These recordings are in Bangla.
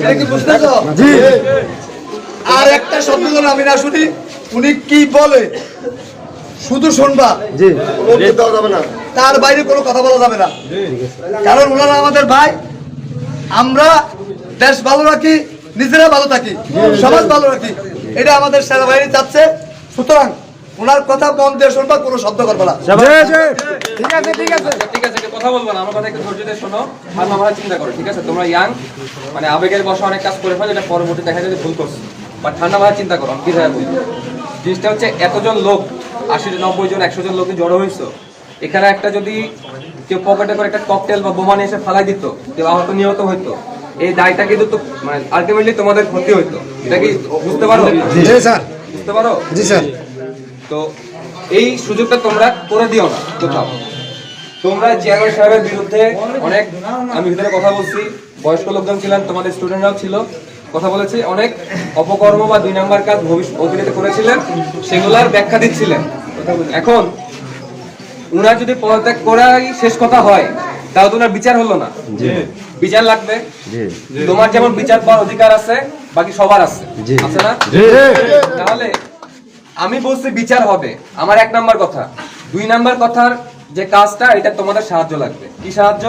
এটা কি বুঝতেছো? আর একটা শব্দ আমি না শুনি উনি কি বলে? শুধু শুনবা। জি। দেওয়া যাবে না। তার বাইরে কোনো কথা বলা যাবে না। কারণ ওনারা আমাদের ভাই। আমরা দেশ ভালো রাখি নিজেরা ভালো থাকি সমাজ ভালো রাখি। এটা আমাদের সেনাবাহিনী চাচ্ছে। সুতরাং ওনার কথা মন দিয়ে শুনবা কোনো শব্দ করবে না। ঠিক আছে ঠিক আছে। আচ্ছা, ঠিক আছে একটু কথা বলব না। আমার কথা একটু ধৈর্য দিয়ে শোনো। ঠান্ডা মাথা চিন্তা করো ঠিক আছে? তোমরা ইয়াং মানে আবেগের বসে অনেক কাজ করে ফেলে এটা পরবর্তী দেখা যায় ভুল করছ। বা ঠান্ডা মাথা চিন্তা করো আমি কি ধরে বলব? জিনিসটা হচ্ছে এতজন লোক আশি নব্বই জন একশো জন লোক জড়ো হয়েছে। এখানে একটা যদি কেউ পকেটে করে একটা ককটেল বা বোমা নিয়ে এসে ফালাই দিত কেউ আহত নিহত হইতো এই দায়টা কিন্তু তো মানে আলটিমেটলি তোমাদের ক্ষতি হইতো। এটা কি বুঝতে পারো? বুঝতে পারো? জি স্যার। তো এই সুযোগটা তোমরা করে দিও না কোথাও। তোমরা চেয়ারম্যান সাহেবের বিরুদ্ধে অনেক আমি ভিতরে কথা বলছি বয়স্ক লোকজন ছিলেন তোমাদের স্টুডেন্টরাও ছিল কথা বলেছি অনেক অপকর্ম বা দুই নাম্বার কাজ অতীতে করেছিলেন সেগুলার ব্যাখ্যা দিচ্ছিলেন। এখন উনার যদি পদত্যাগ করাই শেষ কথা হয় তাহলে তো ওনার বিচার হলো না। বিচার লাগবে। তোমার যেমন বিচার পাওয়ার অধিকার আছে বাকি সবার আছে। আছে না? তাহলে আমি বলছি বিচার হবে। আমার এক নাম্বার কথা। দুই নাম্বার কথার যে কাজটা এটা তোমাদের সাহায্য লাগবে। কি সাহায্য?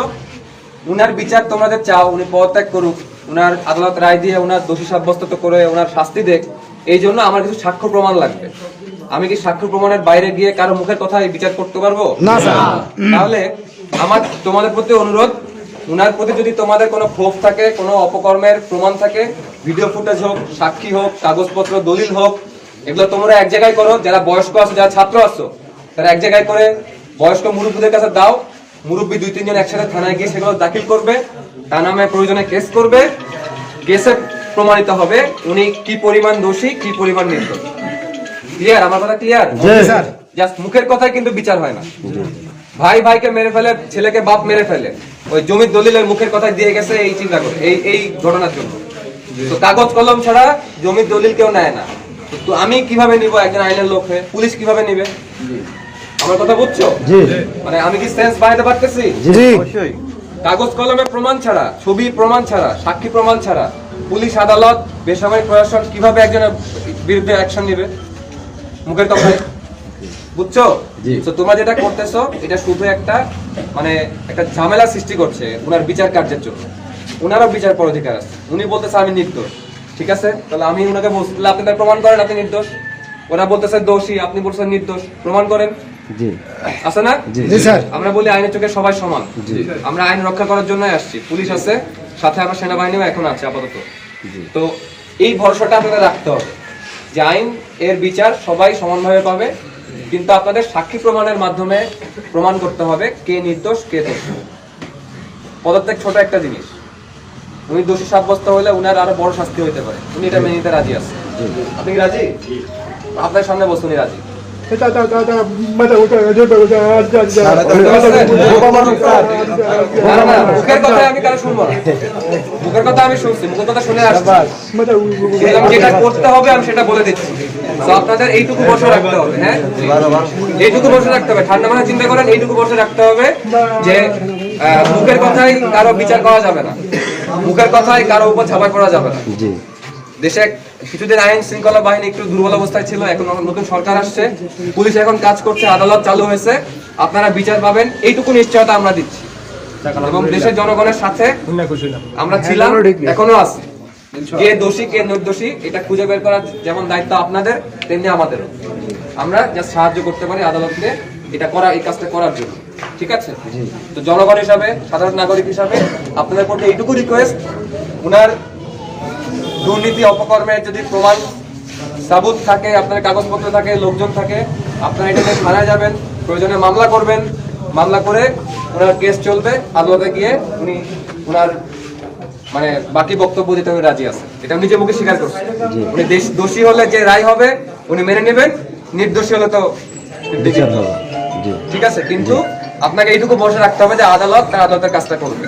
উনার বিচার তোমাদের চাও উনি পদত্যাগ করুক উনার আদালত রায় দিয়ে উনার দোষী সাব্যস্ত করে উনার শাস্তি দেখ এই জন্য আমার কিছু সাক্ষ্য প্রমাণ লাগবে। আমি কি সাক্ষ্য প্রমাণের বাইরে গিয়ে কারও মুখের কথা বিচার করতে পারব? না তাহলে আমার তোমাদের প্রতি অনুরোধ উনার প্রতি যদি তোমাদের কোনো ক্ষোভ থাকে কোনো অপকর্মের প্রমাণ থাকে ভিডিও ফুটেজ হোক সাক্ষী হোক কাগজপত্র দলিল হোক এগুলো তোমরা এক জায়গায় করো যারা বয়স্ক আছো যারা ছাত্র আছো তারা এক জায়গায় করে বয়স্ক মুরব্বীদের কাছে দাও। মুরব্বী দুই তিনজন একসাথে থানায় গিয়ে সেগুলো দাখিল করবে। তার নামে প্রয়োজনে কেস করবে। কেসে প্রমাণিত হবে উনি কি পরিমাণ দোষী কি পরিমাণ নির্দোষ। ক্লিয়ার আমার কথা ক্লিয়ার জাস্ট মুখের কথায় কিন্তু বিচার হয় না। ভাই ভাইকে মেরে ফেলে ছেলেকে বাপ মেরে ফেলে। ওই জমির দলিলের মুখের কথায় দিয়ে গেছে এই চিন্তা করে এই এই ঘটনার জন্য। তো কাগজ কলম ছাড়া জমির দলিল কেউ নেয় না। তো আমি কীভাবে নিব একজন আইনের লোক হয়ে পুলিশ কীভাবে নিবে? আমার কথা বুঝছ? জি। মানে আমি কি সেন্স বানাতে পারতেছি? জি কাগজ কলমে প্রমাণ ছাড়া ছবি প্রমাণ ছাড়া সাক্ষী প্রমাণ ছাড়া পুলিশ আদালত বেসামরিক প্রশাসন কীভাবে একজনের বিরুদ্ধে অ্যাকশন নেবে? মুখের কথায় বুঝছ? তো তোমরা যেটা করতেছো এটা শুধু একটা মানে একটা ঝামেলা সৃষ্টি করছে ওনার বিচার কার্যের জন্য। ওনারও বিচার পর অধিকার আছে। উনি বলতেছে আমি নির্দোষ। ঠিক আছে? তাহলে আমি ওনাকে বলছি তাহলে আপনি তার প্রমাণ করেন আপনি নির্দোষ। ওরা বলতেছে দোষী আপনি বলছেন নির্দোষ। প্রমাণ করেন? জি। আছে না? জি স্যার। আমরা বলি আইনের চোখে সবাই সমান। জি। আমরা আইন রক্ষা করার জন্য আসছি। পুলিশ আছে সাথে আমার সেনাবাহিনীও এখন আছে আপাতত। তো এই ভরসাটা আপনাদের রাখতে হবে যে আইন এর বিচার সবাই সমানভাবে পাবে। কিন্তু আপনাদের সাক্ষী প্রমাণের মাধ্যমে প্রমাণ করতে হবে কে নির্দোষ কে দোষ। পদত্যাগ ছোট একটা জিনিস। উনি দোষী সাব্যস্ত হলে উনার আরও বড় শাস্তি হইতে পারে উনি এটা মেনে নিতে রাজি আছে আপনি কি রাজি আপনার সামনে বসুন উনি রাজি মুখের কথা আমি কারও শুনব না মুখের কথা আমি শুনছি মুখের কথা শুনে আসছি যেটা করতে হবে আমি সেটা বলে দিচ্ছি আপনাদের এইটুকু বসে রাখতে হবে হ্যাঁ এইটুকু বসে রাখতে হবে ঠান্ডা মাথায় চিন্তা করেন এইটুকু বসে রাখতে হবে যে আহ, মুখের কথাই কারও বিচার করা যাবে না মুখের কথাই কারও উপর ঝাঁপাই করা যাবে না। জি। দেশে কিছুদিন আইন শৃঙ্খলা বাহিনী একটু দুর্বল অবস্থায় ছিল এখন নতুন সরকার আসছে। পুলিশ এখন কাজ করছে আদালত চালু হয়েছে। আপনারা বিচার পাবেন এইটুকু নিশ্চয়তা আমরা দিচ্ছি। এবং দেশের জনগণের সাথে আমরা ছিলাম এখনও আছি। কে দোষী কে নির্দোষী এটা খুঁজে বের করার যেমন দায়িত্ব আপনাদের তেমনি আমাদেরও। আমরা যা সাহায্য করতে পারি আদালতকে এটা করা এই কাজটা করার জন্য। ঠিক আছে? তো জনগণ হিসাবে সাধারণ নাগরিক হিসাবে আপনাদের প্রতি এইটুকু রিকোয়েস্ট ওনার দুর্নীতি অপকর্মের যদি প্রমাণ সাবুত থাকে আপনার কাগজপত্র থাকে লোকজন থাকে আপনারা এটাকে নিয়ে থানায় যাবেন প্রয়োজনে মামলা করবেন। মামলা করে ওনার কেস চলবে আদালতে গিয়ে উনি ওনার মানে বাকি বক্তব্য দিতে উনি রাজি আছে এটা নিজে মুখে স্বীকার করছে উনি দোষী হলে যে রায় হবে উনি মেনে নেবেন নির্দোষী হলে তো ঠিক আছে কিন্তু আপনাকে এইটুকু বসে রাখতে হবে যে আদালত তার আদালতের কাজটা করবে।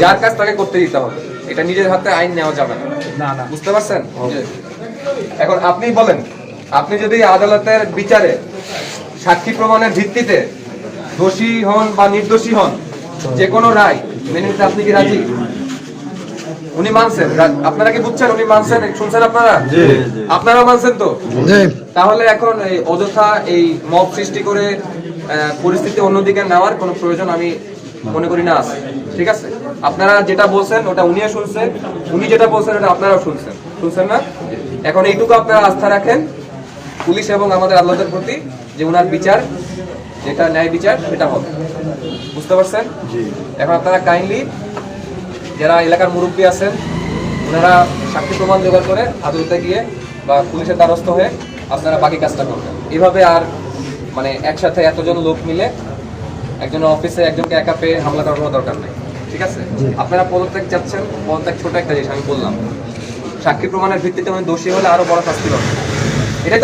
যার কাজ তাকে করতে দিতে হবে। এটা নিজের হাতে আইন নেওয়া যাবে না। বুঝতে পারছেন? এখন আপনি বলেন আপনি যদি আদালতের বিচারে সাক্ষী প্রমাণের ভিত্তিতে দোষী হন বা নির্দোষী হন যে কোনো রায় মেনে নিতে আপনি কি রাজি? উনি মানছেন। আপনারা কি বুঝছেন? উনি মানছেন? শুনছেন আপনারা? আপনারা মানছেন তো? তাহলে এখন এই অযথা এই মব সৃষ্টি করে পরিস্থিতি অন্যদিকে নেওয়ার কোনো প্রয়োজন আমি মনে করি না আছে। ঠিক আছে? আপনারা যেটা বলছেন ওটা উনিও শুনছেন উনি যেটা বলছেন ওটা আপনারাও শুনছেন। শুনছেন না? এখন এইটুকু আপনারা আস্থা রাখেন পুলিশ এবং আমাদের আল্লাহদের প্রতি যে ওনার বিচার যেটা ন্যায় বিচার সেটা হবে। বুঝতে পারছেন? এখন আপনারা কাইন্ডলি যারা এলাকার মুরব্বী আছেন ওনারা সাক্ষী প্রমাণ জোগাড় করে আদালতে গিয়ে বা পুলিশের দ্বারস্থ হয়ে আপনারা বাকি কাজটা করবেন। এভাবে আর মানে একসাথে এতজন লোক মিলে একজন অফিসে একজনকে একা পেয়ে হামলা করার কোনো দরকার নেই। ঠিক আছে? আপনারা পদত্যাগ চাচ্ছেন পদত্যাগ ছোট একটা জিনিস আমি বললাম। সাক্ষী প্রমাণের ভিত্তিতে উনি দোষী হলে আরও বড় শাস্তি হবে এটাই